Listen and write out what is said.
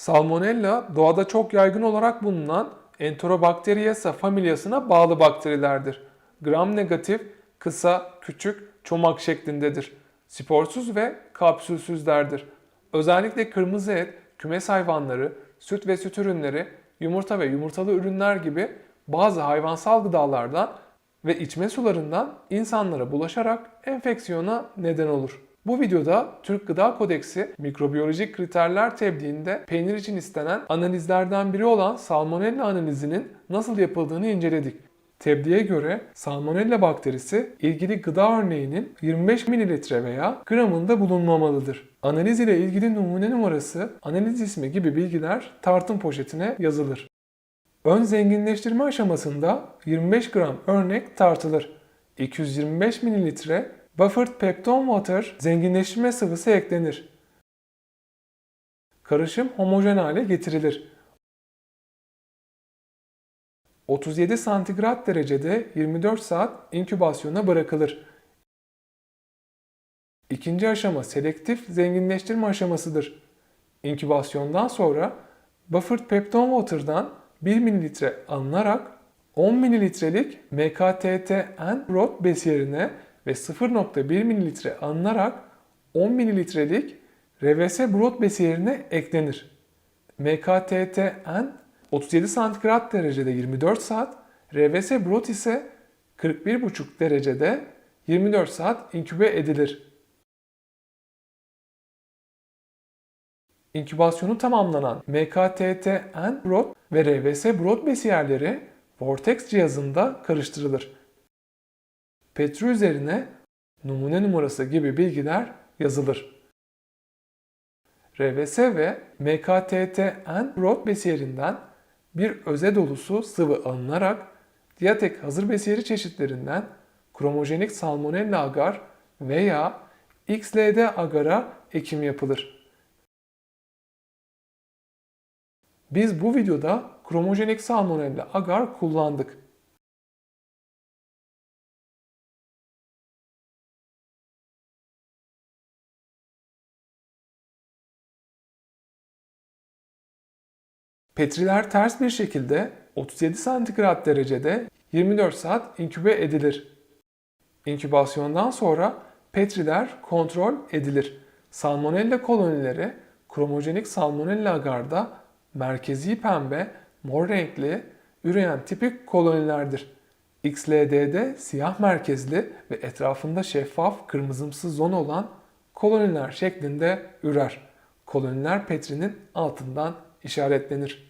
Salmonella doğada çok yaygın olarak bulunan Enterobacteriaceae familyasına bağlı bakterilerdir. Gram negatif, kısa, küçük, çomak şeklindedir. Sporsuz ve kapsülsüzlerdir. Özellikle kırmızı et, kümes hayvanları, süt ve süt ürünleri, yumurta ve yumurtalı ürünler gibi bazı hayvansal gıdalardan ve içme sularından insanlara bulaşarak enfeksiyona neden olur. Bu videoda Türk Gıda Kodeksi mikrobiyolojik kriterler tebliğinde peynir için istenen analizlerden biri olan salmonella analizinin nasıl yapıldığını inceledik. Tebliğe göre salmonella bakterisi ilgili gıda örneğinin 25 ml veya gramında bulunmamalıdır. Analiz ile ilgili numune numarası, analiz ismi gibi bilgiler tartım poşetine yazılır. Ön zenginleştirme aşamasında 25 gram örnek tartılır. 225 mililitre buffered peptone water zenginleştirme sıvısı eklenir. Karışım homojen hale getirilir. 37 santigrat derecede 24 saat inkübasyona bırakılır. İkinci aşama selektif zenginleştirme aşamasıdır. İnkübasyondan sonra buffered peptone water'dan 1 mililitre alınarak 10 mililitrelik MKTTN broth besiyerine ve 0.1 mililitre alınarak 10 mililitrelik RVS broth besiyerine eklenir. MKTTN 37 santigrat derecede 24 saat, RVS broth ise 41,5 derecede 24 saat inkübe edilir. İnkübasyonu tamamlanan MKTTN broth ve RVS broth besiyerleri Vortex cihazında karıştırılır. Petri üzerine numune numarası gibi bilgiler yazılır. RVS ve MKTTN broth besiyerinden bir öze dolusu sıvı alınarak Diatek hazır besiyeri çeşitlerinden kromojenik salmonella agar veya XLD agara ekim yapılır. Biz bu videoda kromojenik salmonella agar kullandık. Petriler ters bir şekilde 37 santigrat derecede 24 saat inkübe edilir. İnkübasyondan sonra petriler kontrol edilir. Salmonella kolonileri kromojenik salmonella agarda merkezi pembe, mor renkli, üreyen tipik kolonilerdir. XLD'de siyah merkezli ve etrafında şeffaf kırmızımsı zon olan koloniler şeklinde ürer. Koloniler Petri'nin altından işaretlenir.